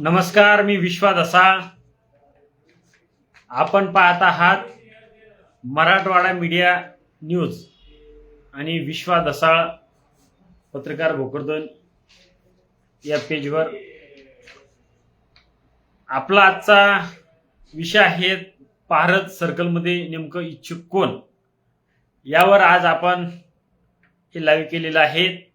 नमस्कार मी विश्वा असाळ आपण पाहत आहात मराठवाडा मीडिया न्यूज आणि विश्वा दसाळ पत्रकार भोकरदन या पेजवर. आपला आजचा विषय आहे भारत सर्कलमध्ये नेमकं इच्छुक कोण? यावर आज आपण हे लाईव्ह केलेलं आहे.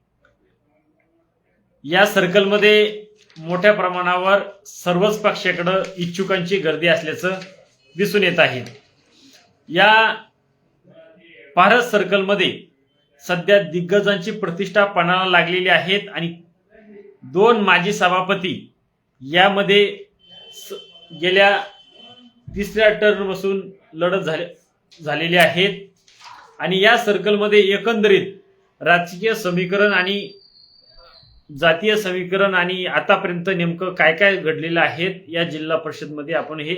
या सर्कलमध्ये मोठ्या प्रमाणावर सर्वच पक्षाकडं इच्छुकांची गर्दी असल्याचं दिसून येत आहे. या भारत सर्कलमध्ये सध्या दिग्गजांची प्रतिष्ठा पणाला लागलेली आहेत आणि दोन माजी सभापती यामध्ये स- गेल्या तिसऱ्या टर्नपासून लढत झाले झालेली आहेत. आणि या सर्कलमध्ये एकंदरीत राजकीय समीकरण आणि जातीय समीकरण आणि आतापर्यंत नेमकं काय काय घडलेलं आहे या जिल्हा परिषदमध्ये आपण हे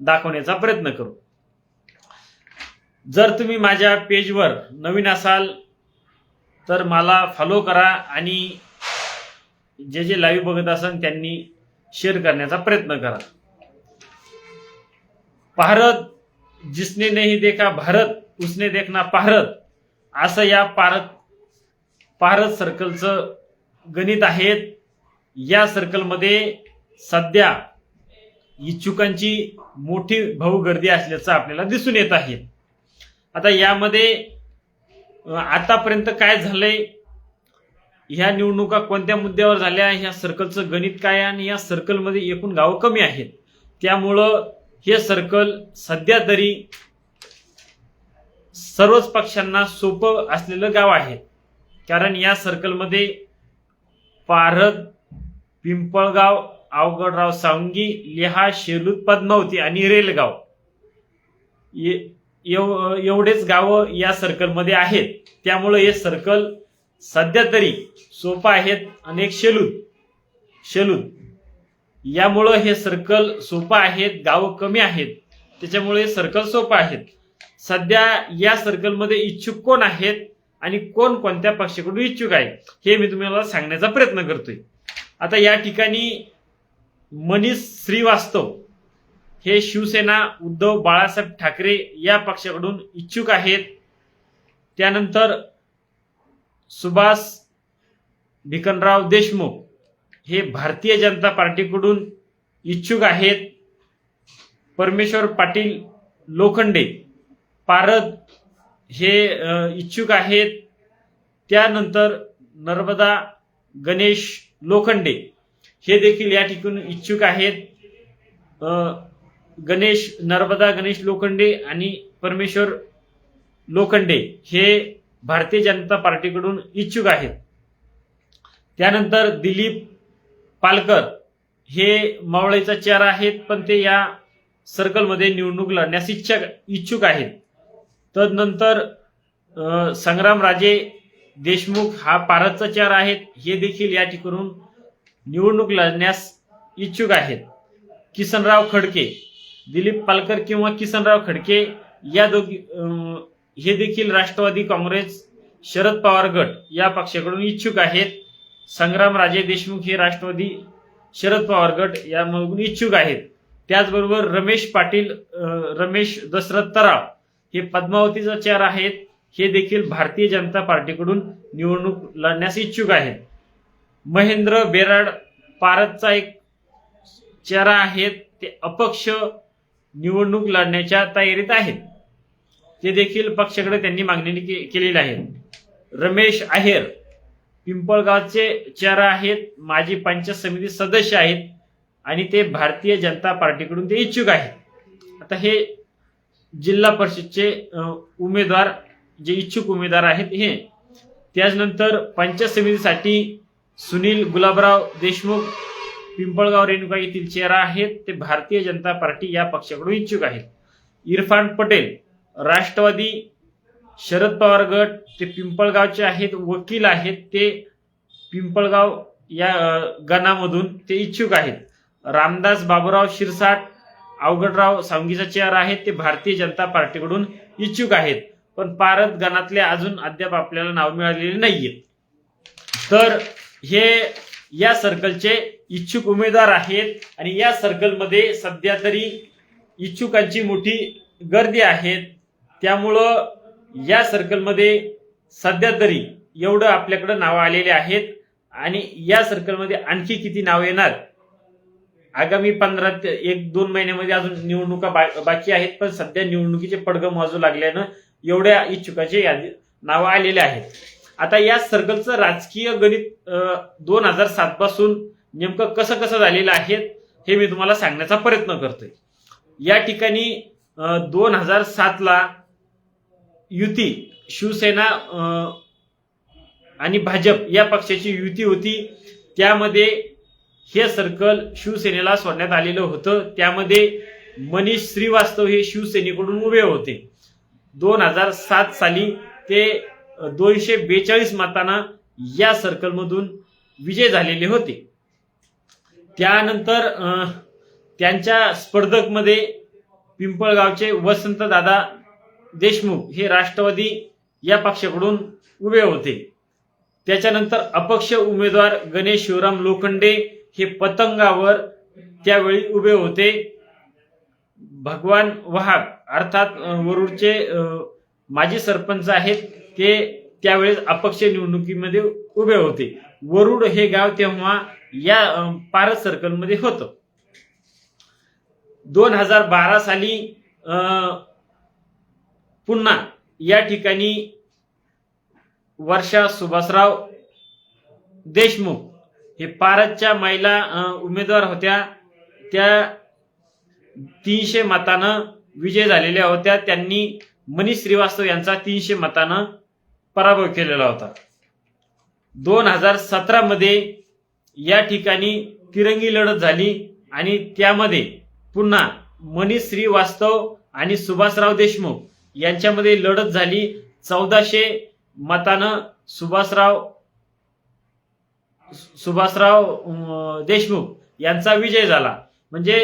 दाखवण्याचा प्रयत्न करू. जर तुम्ही माझ्या पेजवर नवीन असाल तर मला फॉलो करा आणि जे जे लाईव्ह बघत असाल त्यांनी शेअर करण्याचा प्रयत्न करा. भारत जिसने नाही देखा भारत उसने देखना भारत असं या भारत भारत सर्कलचं गणित आहेत. या सर्कलमध्ये सध्या इच्छुकांची मोठी भाऊ गर्दी असल्याचं आपल्याला दिसून येत आहे. आता यामध्ये आतापर्यंत काय झालंय? ह्या निवडणुका कोणत्या मुद्द्यावर झाल्या? ह्या सर्कलचं गणित काय आणि या सर्कलमध्ये एकूण गावं कमी आहेत. त्यामुळं हे सर्कल सध्या तरी सर्वच पक्षांना सोपं असलेलं गाव आहे. कारण या सर्कलमध्ये पारद पिंपळगाव अवघडराव सावंगी लिहा शेलूत पद्मावती आणि रेलगाव. ये- एवढेच गावं या सर्कलमध्ये आहेत. त्यामुळे हे सर्कल सध्या तरी सोपं आहेत अनेक शेलूत शेलूत यामुळं हे सर्कल सोपं आहेत गावं कमी आहेत. त्याच्यामुळे सर्कल सोपं आहेत. सध्या या सर्कलमध्ये इच्छुक कोण आहेत? आणि कोण कोणत्या पक्षाकडून इच्छुक आहे हे मी तुम्हाला सांगण्याचा प्रयत्न करतोय. आता या ठिकाणी मनीष श्रीवास्तव हे शिवसेना उद्धव बाळासाहेब ठाकरे या पक्षाकडून इच्छुक आहेत. त्यानंतर सुभाष भिकनराव देशमुख हे भारतीय जनता पार्टीकडून इच्छुक आहेत. परमेश्वर पाटील लोखंडे पारद हे इच्छुक आहेत. त्यानंतर नर्मदा गणेश लोखंडे हे देखील या ठिकाणी इच्छुक आहेत. गणेश नर्मदा गणेश लोखंडे आणि परमेश्वर लोखंडे हे भारतीय जनता पार्टीकडून इच्छुक आहेत. त्यानंतर दिलीप पालकर हे मावळेचा चेहरा आहेत पण ते या सर्कलमध्ये निवडणूक लढण्यास इच्छा इच्छुक आहेत. तदनंतर संग्राम राजे देशमुख हा पारदचा चार आहेत. हे देखील या ठिकाणून निवडणूक लढण्यास इच्छुक आहेत. किसनराव खडके दिलीप पालकर किंवा किसनराव खडके या दोघी हे देखील राष्ट्रवादी काँग्रेस शरद पवार गट या पक्षाकडून इच्छुक आहेत. संग्राम राजे देशमुख हे राष्ट्रवादी शरद पवार गट यामधून इच्छुक आहेत. त्याचबरोबर रमेश पाटील रमेश दशरथ तराव हे पद्मावतीचा चार आहेत. हे देखील भारतीय जनता पार्टीकडून निवडणूक लढण्यास इच्छुक आहेत. महेंद्र बेराड पारदचा एक चेहरा आहेत. ते अपक्ष निवडणूक लढण्याच्या तयारीत आहेत. ते देखील पक्षाकडे त्यांनी मागणी के- केलेली आहे. रमेश आहेर पिंपळगावचे चेहरा आहेत. माजी पंचायत समिती सदस्य आहेत. आणि ते भारतीय जनता पार्टीकडून ते इच्छुक आहेत. आता हे जिल्हा परिषदचे उमेदवार जे इच्छुक उमेदवार आहेत हे. त्याचनंतर पंचायत समितीसाठी सुनील गुलाबराव देशमुख पिंपळगाव रेणुका येथील चेहरा आहेत. ते भारतीय जनता पार्टी या पक्षाकडून इच्छुक आहेत. इरफान पटेल राष्ट्रवादी शरद पवार गट ते पिंपळगावचे आहेत वकील आहेत. ते पिंपळगाव या गणामधून ते इच्छुक आहेत. रामदास बाबूराव शिरसाट अवघडराव सावंगीचा चेअर आहेत ते भारतीय जनता पार्टीकडून इच्छुक आहेत. पण पारद गणातले अजून अद्याप आपल्याला नाव मिळालेले नाहीये. तर हे या सर्कलचे इच्छुक उमेदवार आहेत आणि या सर्कलमध्ये सध्या तरी इच्छुकांची मोठी गर्दी आहे त्यामुळं या सर्कलमध्ये सध्या तरी एवढं आपल्याकडं नावं आलेले आहेत आणि या सर्कलमध्ये आणखी किती नाव येणार आगामी पंधरा ते एक दोन महिन्यामध्ये अजून निवडणुका बा- बाकी आहेत पण सध्या निवडणुकीचे पडगम वाजू लागल्यानं एवढ्या इच्छुकाचे यादी नावं आलेले आहेत. आता या सर्कलचं राजकीय गणित दोन हजार सात पासून नेमकं कसं कसं झालेलं आहे हे मी तुम्हाला सांगण्याचा प्रयत्न करतोय. या ठिकाणी दोन हजार सातला युती शिवसेना आणि भाजप या पक्षाची युती होती. त्यामध्ये हे सर्कल शिवसेनेला सोडण्यात आलेलं होतं. त्यामध्ये मनीष श्रीवास्तव हे शिवसेनेकडून उभे होते. दोन हजार सात साली ते दोनशे बेचाळीस मतांना या सर्कलमधून विजय झालेले होते. त्यानंतर त्यांच्या स्पर्धकमध्ये पिंपळगावचे वसंत दादा देशमुख हे राष्ट्रवादी या पक्षाकडून उभे होते. त्याच्यानंतर अपक्ष उमेदवार गणेश शिवराम लोखंडे हे पतंगावर त्यावेळी उभे होते. भगवान वहाग अर्थात वरुडचे माजी सरपंच आहेत ते त्यावेळेस अपक्ष निवडणुकीमध्ये उभे होते. वरुड हे गाव तेव्हा या पारस सर्कलमध्ये होतं. दोन हजार बारा साली पुन्हा या ठिकाणी वर्षा सुभाषराव देशमुख हे पारसच्या महिला उमेदवार होत्या. त्या तीनशे मतानं विजय झालेल्या होत्या. त्यांनी मनीष श्रीवास्तव यांचा तीनशे मतानं पराभव केलेला होता. दोन हजार सतरामध्ये या ठिकाणी तिरंगी लढत झाली आणि त्यामध्ये पुन्हा मनीष श्रीवास्तव आणि सुभाषराव देशमुख यांच्यामध्ये लढत झाली. चौदाशे मतानं सुभाषराव सुभाषराव देशमुख यांचा विजय झाला. म्हणजे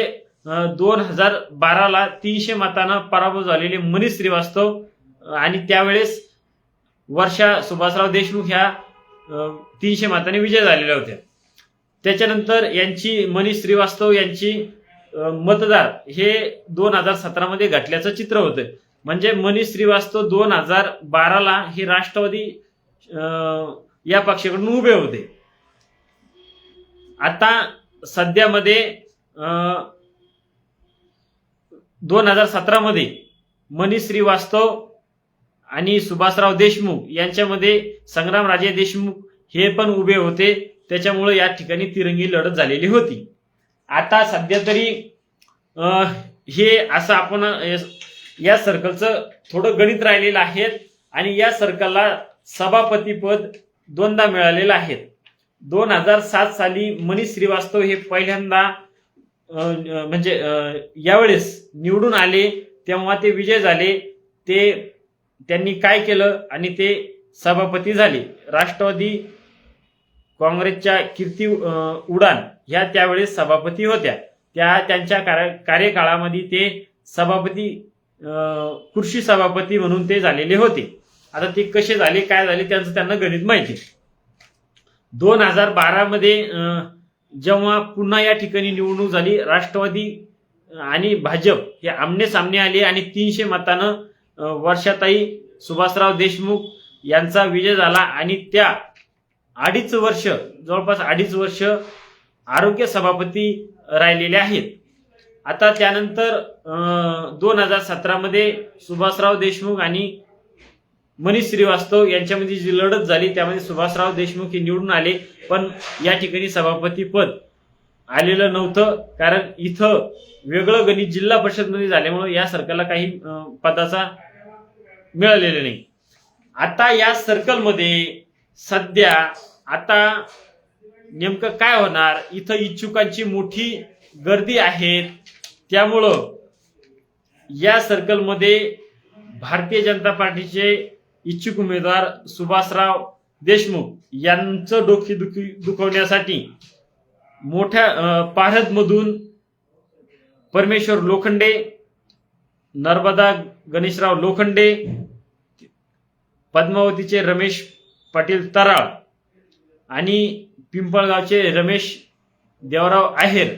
दोन हजार बाराला तीनशे मतांना पराभव झालेले मनीष श्रीवास्तव आणि त्यावेळेस वर्षा सुभाषराव देशमुख ह्या तीनशे मताने विजय झालेल्या होत्या. त्याच्यानंतर यांची मनीष श्रीवास्तव यांची मतदार हे दोन हजार सतरामध्ये घटल्याचं चित्र होतं. म्हणजे मनीष श्रीवास्तव दोन हजार बाराला हे राष्ट्रवादी या पक्षाकडून उभे होते. आता सध्यामध्ये दोन हजार सतरामध्ये मनीष श्रीवास्तव आणि सुभाषराव देशमुख यांच्यामध्ये संग्रामराजे देशमुख हे पण उभे होते. त्याच्यामुळे या ठिकाणी तिरंगी लढत झालेली होती. आता सध्या तरी हे असं आपण या सर्कलचं थोडं गणित राहिलेलं आहे आणि या सर्कलला सभापतीपद दोनदा मिळालेलं आहे. दोन हजार सात साली मनीष श्रीवास्तव हे पहिल्यांदा म्हणजे यावेळेस निवडून आले तेव्हा ते विजय झाले ते त्यांनी काय केलं आणि ते सभापती झाले. राष्ट्रवादी काँग्रेसच्या कीर्ती उडान ह्या त्यावेळेस सभापती होत्या. त्या त्यांच्या कार्यकाळामध्ये ते सभापती कृषी सभापती म्हणून ते झालेले होते. आता ते कसे झाले काय झाले त्यांचं त्यांना गणित माहिती. दोन हजार बारामध्ये जेव्हा पुन्हा या ठिकाणी निवडणूक झाली राष्ट्रवादी आणि भाजप हे आमने सामने आले आणि तीनशे मतानं वर्षाताई सुभाषराव देशमुख यांचा विजय झाला आणि त्या अडीच वर्ष जवळपास अडीच वर्ष आरोग्य सभापती राहिलेले आहेत. आता त्यानंतर दोन हजार सतरामध्ये सुभाषराव देशमुख आणि मनीष श्रीवास्तव यांच्यामध्ये जी लढत झाली त्यामध्ये सुभाषराव देशमुख हे निवडून आले पण या ठिकाणी सभापती पद आलेलं नव्हतं कारण इथं वेगळं गणित जिल्हा परिषदमध्ये झाल्यामुळे या सरकारला काही पदाचा मिळालेला नाही. आता या सर्कलमध्ये सध्या आता नेमकं काय होणार? इथं इच्छुकांची मोठी गर्दी आहे त्यामुळं या सर्कलमध्ये भारतीय जनता पार्टीचे इच्छुक उमेदवार सुभाषराव देशमुख यांचं डोकी दुखी दुखवण्यासाठी मोठ्या पारदमधून परमेश्वर लोखंडे नर्मदा गणेशराव लोखंडे पद्मावतीचे रमेश पाटील तराळ आणि पिंपळगावचे रमेश देवराव आहेर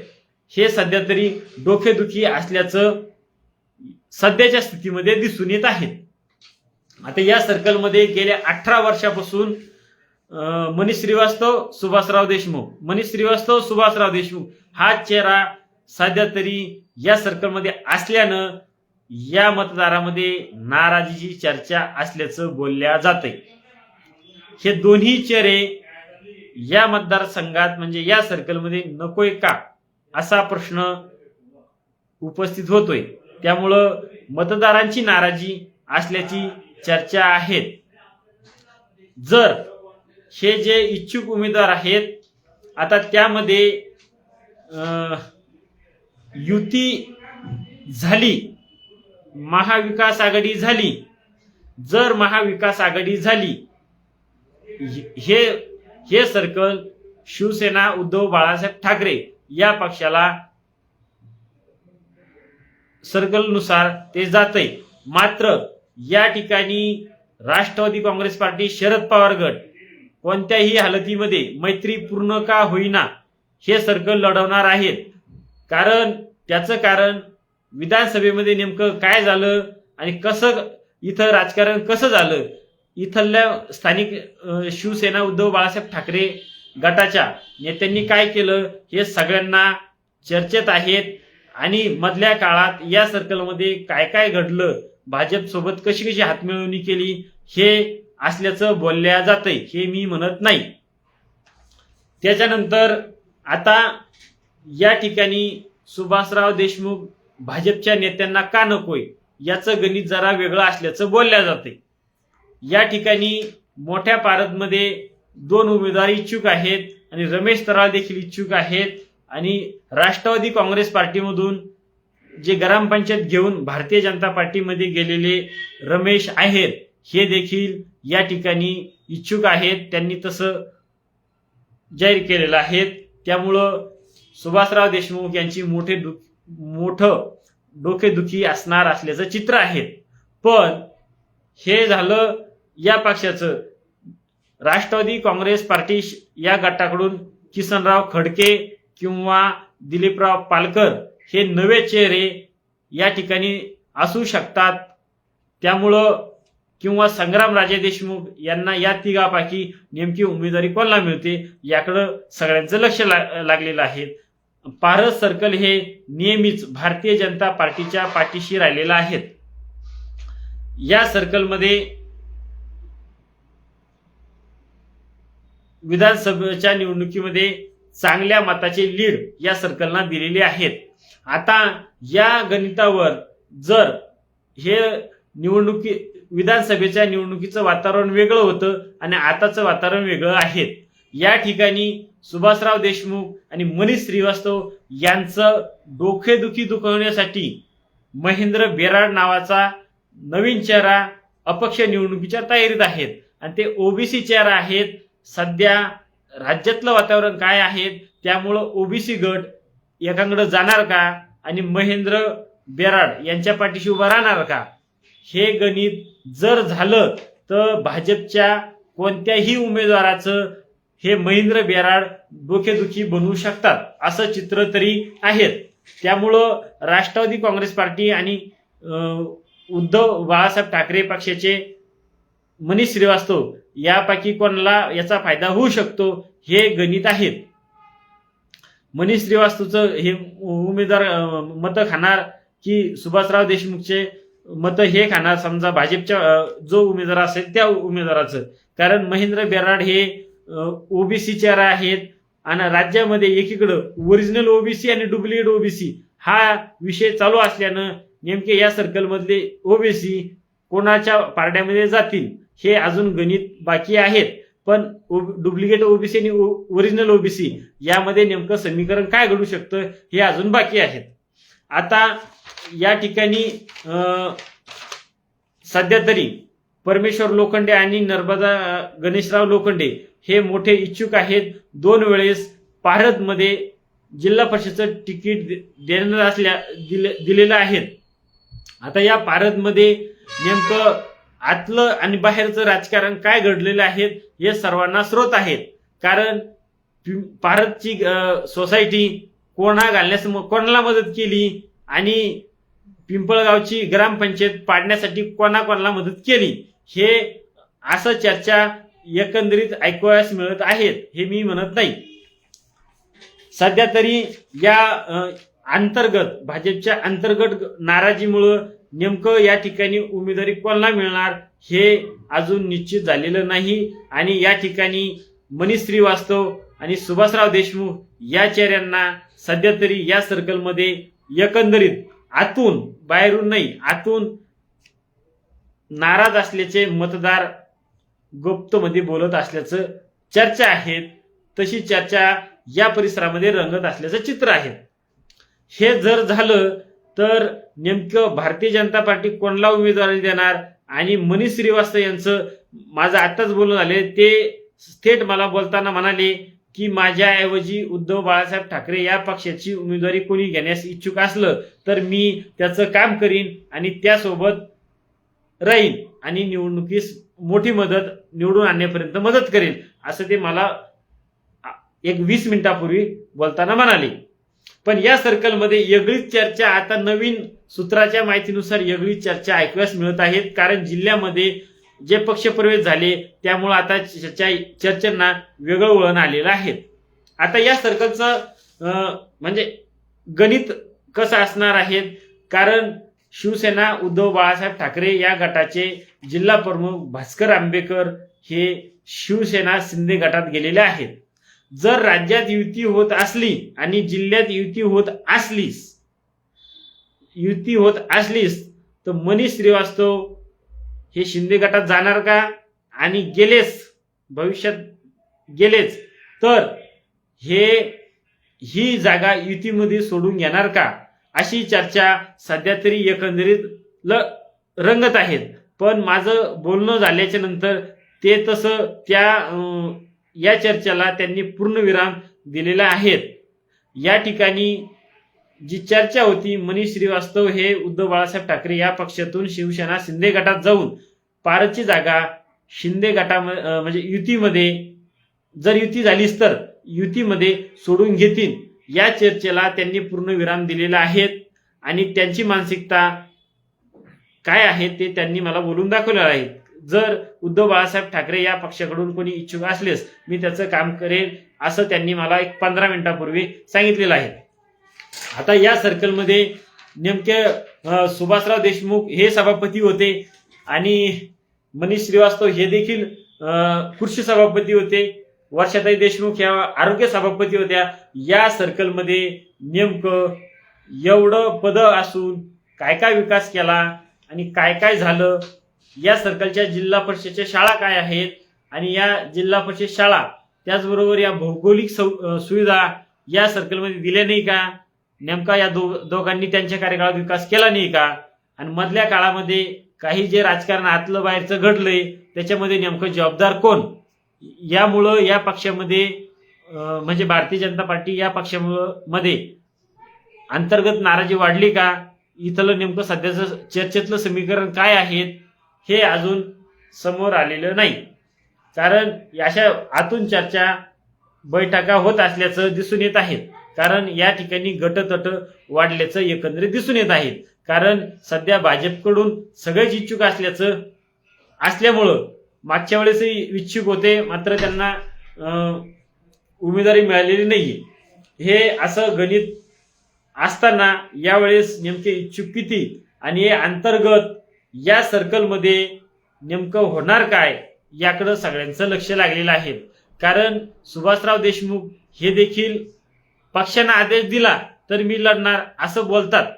हे सध्या तरी डोकेदुखी असल्याचं सध्याच्या स्थितीमध्ये दिसून येत आहेत. आता या सर्कलमध्ये गेल्या अठरा वर्षापासून मनीष श्रीवास्तव सुभाषराव देशमुख. मनीष श्रीवास्तव सुभाषराव देशमुख हा चेहरा सध्या तरी या सर्कलमध्ये असल्यानं या मतदारामध्ये नाराजीची चर्चा असल्याचं बोलल्या जाते हे दोन्ही चेहरे या मतदारसंघात म्हणजे या सर्कलमध्ये नकोय का असा प्रश्न उपस्थित होतोय. त्यामुळं मतदारांची नाराजी असल्याची चर्चा आहेत. जर हे जे इच्छुक उमेदवार आहेत आता त्यामध्ये युती झाली महाविकास आघाडी झाली जर महाविकास आघाडी झाली हे हे सर्कल शिवसेना उद्धव बाळासाहेब ठाकरे या पक्षाला सर्कलनुसार ते जाते मात्र या ठिकाणी राष्ट्रवादी काँग्रेस पार्टी शरद पवार गट कोणत्याही हालतीमध्ये मैत्रीपूर्ण का होईना हे सर्कल लढवणार आहेत. कारण त्याचं कारण विधानसभेमध्ये नेमकं काय झालं आणि कसं इथं राजकारण कसं झालं इथल्या स्थानिक शिवसेना उद्धव बाळासाहेब ठाकरे गटाच्या नेत्यांनी काय केलं हे सगळ्यांना चर्चेत आहेत आणि मधल्या काळात या सर्कलमध्ये काय काय घडलं भाजपसोबत कशी कशी हातमिळवणी केली हे असल्याचं बोलल्या जातंय हे मी म्हणत नाही. त्याच्यानंतर आता या ठिकाणी सुभाषराव देशमुख भाजपच्या नेत्यांना का नकोय याचं गणित जरा वेगळं असल्याचं बोलल्या जाते या ठिकाणी मोठ्या पारदमध्ये दोन उमेदवार इच्छुक आहेत आणि रमेश तराळ देखील इच्छुक आहेत आणि राष्ट्रवादी काँग्रेस पार्टीमधून जे ग्रामपंचायत घेऊन भारतीय जनता पार्टीमध्ये गेलेले रमेश आहेत हे देखील या ठिकाणी इच्छुक आहेत. त्यांनी तसं जाहीर केलेलं आहे. त्यामुळं सुभाषराव देशमुख यांची मोठे दु मोठं डोकेदुखी असणार असल्याचं चित्र आहे. पण हे झालं या पक्षाचं. राष्ट्रवादी काँग्रेस पार्टी या गटाकडून किसनराव खडके किंवा दिलीपराव पालकर हे नवे चेहरे या ठिकाणी असू शकतात. त्यामुळं किंवा संग्रामराजे देशमुख यांना या तिघापैकी नेमकी उमेदवारी कोणाला मिळते याकडं सगळ्यांचं लक्ष ला- लागलेलं आहे. पारस सर्कल हे नेहमीच भारतीय जनता पार्टीच्या पाठीशी राहिलेलं आहेत. या सर्कलमध्ये विधानसभेच्या निवडणुकीमध्ये चांगल्या मताचे लीड या सर्कलना दिलेले आहेत. आता या गणितावर जर हे निवडणुकी विधानसभेच्या निवडणुकीचं वातावरण वेगळं होतं आणि आताचं वातावरण वेगळं आहे या ठिकाणी सुभाषराव देशमुख आणि मनीष श्रीवास्तव यांचं डोकेदुखी दुखवण्यासाठी महेंद्र बेराड नावाचा नवीन चेहरा अपक्ष निवडणुकीच्या तयारीत आहेत. आणि ते ओबीसी चेहरा आहेत. सध्या राज्यातलं वातावरण काय आहे? त्यामुळं ओबीसी गट एकाकडे जाणार का? आणि महेंद्र बेराड यांच्या पाठीशी उभा राहणार का? हे गणित जर झालं तर भाजपच्या कोणत्याही उमेदवाराचं हे महेंद्र बेराड डोकेदुखी बनवू शकतात असं चित्र तरी आहेत. त्यामुळं राष्ट्रवादी काँग्रेस पार्टी आणि उद्धव बाळासाहेब ठाकरे पक्षाचे मनीष श्रीवास्तव यापैकी कोणाला याचा फायदा होऊ शकतो हे गणित आहेत. मनीष श्रीवास्तवचं हे उमेदवार मतं खाणार की सुभाषराव देशमुखचे मतं हे खाणार? समजा भाजपच्या जो उमेदवार असेल त्या उमेदवाराचं. कारण महेंद्र बेराड हे ओबीसी चेहरा आहेत आणि राज्यामध्ये एकीकडं ओरिजिनल ओबीसी आणि डुप्लिकेट ओबीसी हा विषय चालू असल्यानं नेमके या सर्कलमधले ओबीसी कोणाच्या पारड्यामध्ये जातील हे अजून गणित बाकी आहेत. पण डुप्लिकेट ओबीसी आणि ओरिजिनल ओबीसी यामध्ये नेमकं समीकरण काय घडू शकतं हे अजून बाकी आहेत. आता या ठिकाणी सध्या तरी परमेश्वर लोखंडे आणि नर्मदा गणेशराव लोखंडे हे मोठे इच्छुक आहेत. दोन वेळेस पारदमध्ये जिल्हा परिषदचं तिकीट दे- देण्यात असल्या दिले दिलेलं आहेत. आता या पारदमध्ये नेमकं आतलं आणि बाहेरचं राजकारण काय घडलेलं आहे हे सर्वांना स्रोत आहेत. कारण पिं- सोसायटी कोणा घालण्यास कोणाला मदत केली आणि पिंपळगावची ग्रामपंचायत पाडण्यासाठी कोणाकोणाला मदत केली हे असं चर्चा एकंदरीत ऐकवायस मिळत आहेत हे मी म्हणत नाही. सध्या तरी या अंतर्गत भाजपच्या अंतर्गत नाराजीमुळं नेमकं या ठिकाणी उमेदवारी कोणाला मिळणार हे अजून निश्चित झालेलं नाही. आणि या ठिकाणी मनीष श्रीवास्तव आणि सुभाषराव देशमुख या चेहऱ्यांना सध्या तरी या सर्कलमध्ये एकंदरीत आतून बाहेरून नाही आतून नाराज असल्याचे मतदार गुप्तमध्ये बोलत असल्याचं चर्चा आहेत. तशी चर्चा या परिसरामध्ये रंगत असल्याचं चित्र आहे. हे जर झालं तर नेमकं भारतीय जनता पार्टी कोणाला उमेदवारी देणार? आणि मनीष श्रीवास्तव यांचं माझं आत्ताच बोलून आले ते थेट मला बोलताना म्हणाले की माझ्याऐवजी उद्धव बाळासाहेब ठाकरे या पक्षाची उमेदवारी कोणी घेण्यास इच्छुक असलं तर मी त्याचं काम करीन आणि त्यासोबत राहीन आणि निवडणुकीस मोठी मदत निवडून आणण्यापर्यंत मदत करेन असं ते मला एक वीस मिनिटापूर्वी बोलताना म्हणाले. पण या सर्कलमध्ये येगळीच चर्चा आता नवीन सूत्राच्या माहितीनुसार येगळीच चर्चा ऐकण्यास मिळत आहेत. कारण जिल्ह्यामध्ये जे पक्षप्रवेश झाले त्यामुळे आता चर्चा चर्चांना वेगळं वळण आलेलं आहे. आता या सर्कलचं म्हणजे गणित कसं असणार आहे? कारण शिवसेना उद्धव बाळासाहेब ठाकरे या गटाचे जिल्हा प्रमुख भास्कर आंबेकर हे शिवसेना शिंदे गटात गेलेले आहेत. जर राज्यात युती होत असली आणि जिल्ह्यात युती होत असलीस युती होत असलीस तर मनीष श्रीवास्तव हे शिंदे गटात जाणार का? आणि गेलेच भविष्यात गेलेच तर हे ही जागा युतीमध्ये सोडून घेणार का? अशी चर्चा सध्या तरी एकंदरीत ल रंगत आहेत. पण माझं बोलणं झाल्याच्यानंतर ते तसं त्या या चर्चेला त्यांनी पूर्णविराम दिलेला आहेत. या ठिकाणी जी चर्चा होती मनीष श्रीवास्तव हे उद्धव बाळासाहेब ठाकरे या पक्षातून शिवसेना शिंदे गटात जाऊन पारची जागा शिंदे गटा म्हणजे युतीमध्ये जर युती झालीच तर युतीमध्ये सोडून घेतील. या चर्चेला त्यांनी पूर्ण विराम दिलेला आहेत आणि त्यांची मानसिकता काय आहे ते त्यांनी मला बोलून दाखवलेलं आहे. जर उद्धव बाळासाहेब ठाकरे या पक्षाकडून कोणी इच्छुक असलेस मी त्याचं काम करेन असं त्यांनी मला एक पंधरा मिनिटापूर्वी सांगितलेलं आहे. आता या सर्कलमध्ये नेमके सुभाषराव देशमुख हे सभापती होते आणि मनीष श्रीवास्तव हे देखील कृषी सभापती होते. वर्षाताई देशमुख या आरोग्य सभापती होत्या. या सर्कलमध्ये नेमकं एवढं पद असून काय काय विकास केला आणि काय काय झालं या सर्कलच्या जिल्हा परिषदच्या शाळा काय आहेत आणि या जिल्हा परिषद शाळा त्याचबरोबर या भौगोलिक सुविधा या सर्कलमध्ये दिल्या नाही का? नेमका या दो दोघांनी त्यांच्या कार्यकाळात विकास केला नाही का? आणि मधल्या काळामध्ये काही जे राजकारण आतलं बाहेरचं घडलंय त्याच्यामध्ये नेमकं जबाबदार कोण? यामुळं या पक्षामध्ये म्हणजे भारतीय जनता पार्टी या पक्षामुळं मध्ये अंतर्गत नाराजी वाढली का? इथलं नेमकं सध्याचं चर्चेतलं समीकरण काय आहेत? हे अजून समोर आलेलं नाही. कारण अशा आतून चर्चा बैठका होत असल्याचं दिसून येत आहेत कारण या ठिकाणी गटतट वाढल्याचं एकंदरीत दिसून येत आहे. कारण सध्या भाजपकडून सगळेच इच्छुक असल्याचं असल्यामुळं मागच्या वेळेसही इच्छुक होते मात्र त्यांना उमेदवारी मिळालेली नाही. हे असं गणित असताना यावेळेस नेमके इच्छुक किती आणि हे अंतर्गत या सर्कलमध्ये नेमकं होणार काय याकडं सगळ्यांचं लक्ष लागलेलं आहे. कारण सुभाषराव देशमुख हे देखील पक्षानं आदेश दिला तर मी लढणार असं बोलतात.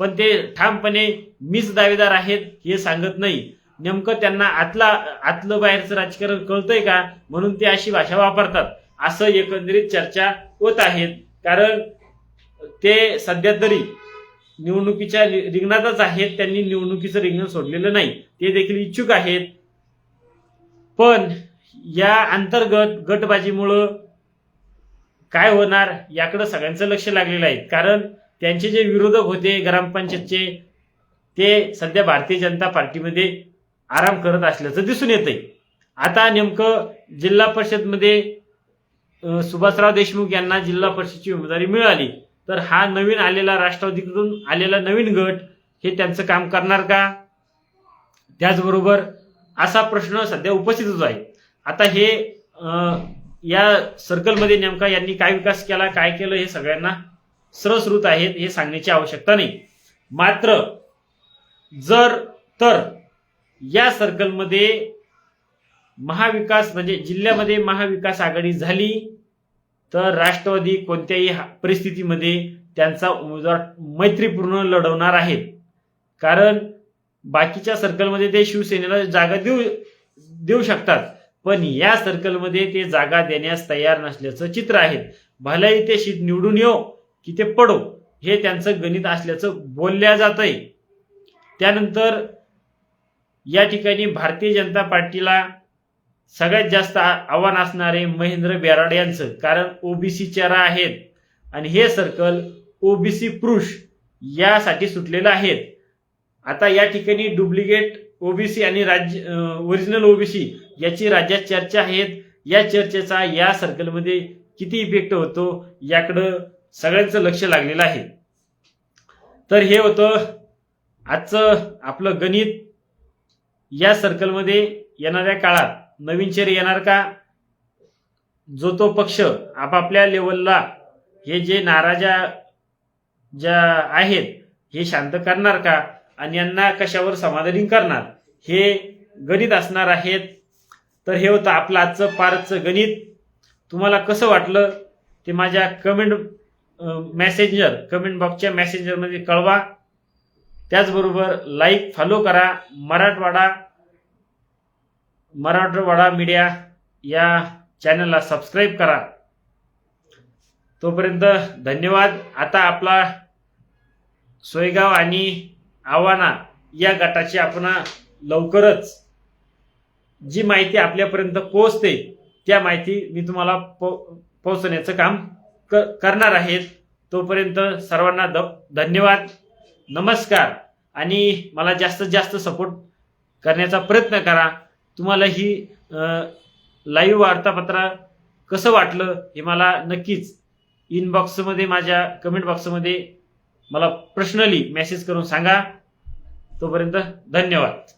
पण ते ठामपणे मीच दावेदार आहेत हे सांगत नाही. नेमकं त्यांना आतला आतलं बाहेरचं राजकारण कळतंय का म्हणून ते अशी भाषा वापरतात. असं एकंदरीत चर्चा होत आहेत कारण ते सध्या तरी निवडणुकीच्या रिंगणातच आहेत त्यांनी निवडणुकीचं रिंगण सोडलेलं नाही. ते देखील इच्छुक आहेत. पण या अंतर्गत गटबाजीमुळं काय होणार याकडं सगळ्यांचं लक्ष लागलेलं आहे. कारण त्यांचे जे विरोधक होते ग्रामपंचायतचे ते सध्या भारतीय जनता पार्टीमध्ये आराम करत असल्याचं दिसून येतंय. आता नेमकं जिल्हा परिषदमध्ये सुभाषराव देशमुख यांना जिल्हा परिषदची उमेदवारी मिळाली. तर हा नवीन आलेला राष्ट्रवादीकडून आलेला नवीन गट हे त्यांचं काम करणार का? त्याचबरोबर असा प्रश्न सध्या उपस्थितच आहे. आता हे या सर्कलमध्ये नेमका यांनी काय विकास केला काय केलं हे सगळ्यांना सरस्रुत आहेत हे सांगण्याची आवश्यकता नाही. मात्र जर तर या सर्कलमध्ये महाविकास म्हणजे जिल्ह्यामध्ये महाविकास आघाडी झाली तर राष्ट्रवादी कोणत्याही हा- परिस्थितीमध्ये त्यांचा उमेदवार मैत्रीपूर्ण लढवणार आहेत. कारण बाकीच्या सर्कलमध्ये ते शिवसेनेला जागा देऊ देऊ शकतात. पण या सर्कलमध्ये ते जागा देण्यास तयार नसल्याचं चित्र आहे. भलेही ते शीट निवडून येऊ की ते पडो हे त्यांचं गणित असल्याचं बोलल्या जात आहे त्यानंतर या ठिकाणी भारतीय जनता पार्टीला सगळ्यात जास्त आव्हान असणारे महेंद्र बेराड यांचं कारण ओबीसी चेहरा आहेत. आणि हे सर्कल ओबीसी पुरुष यासाठी सुटलेलं आहेत. आता या ठिकाणी डुप्लिकेट ओबीसी आणि राज्य ओरिजिनल ओबीसी याची राज्यात चर्चा आहेत. या चर्चेचा या सर्कलमध्ये किती इफेक्ट होतो याकडं सगळ्यांचं लक्ष लागलेलं आहे. तर हे होतं आजचं आपलं गणित. या सर्कलमध्ये येणाऱ्या काळात नवीन चेहरे येणार का? जो तो पक्ष आपापल्या लेवलला हे जे नाराजा ज्या आहेत हे शांत करणार का? आणि यांना कशावर समाधानी करणार? हे गणित असणार आहेत. तर हे होतं आपलं आजचं पारचं गणित. तुम्हाला कसं वाटलं ते माझ्या कमेंट मॅसेंजर कमेंट बॉक्सच्या मेसेंजरमध्ये कळवा. त्याचबरोबर लाईक फॉलो करा. मराठवाडा मराठवाडा मीडिया या चॅनलला सबस्क्राईब करा. तोपर्यंत धन्यवाद. आता आपला सोयगाव आणि आव्हाना या गटाची आपण लवकरच जी माहिती आपल्यापर्यंत पोहोचते त्या माहिती मी तुम्हाला पो पोहोचण्याचं काम क करणार आहेत तोपर्यंत सर्वांना द धन्यवाद. नमस्कार. आणि मला जास्तीत जास्त सपोर्ट करण्याचा प्रयत्न करा. तुम्हाला ही लाईव्ह वार्तापत्र कसं वाटलं हे मला नक्कीच इनबॉक्समध्ये माझ्या कमेंट बॉक्समध्ये मला पर्सनली मेसेज करून सांगा. तोपर्यंत धन्यवाद.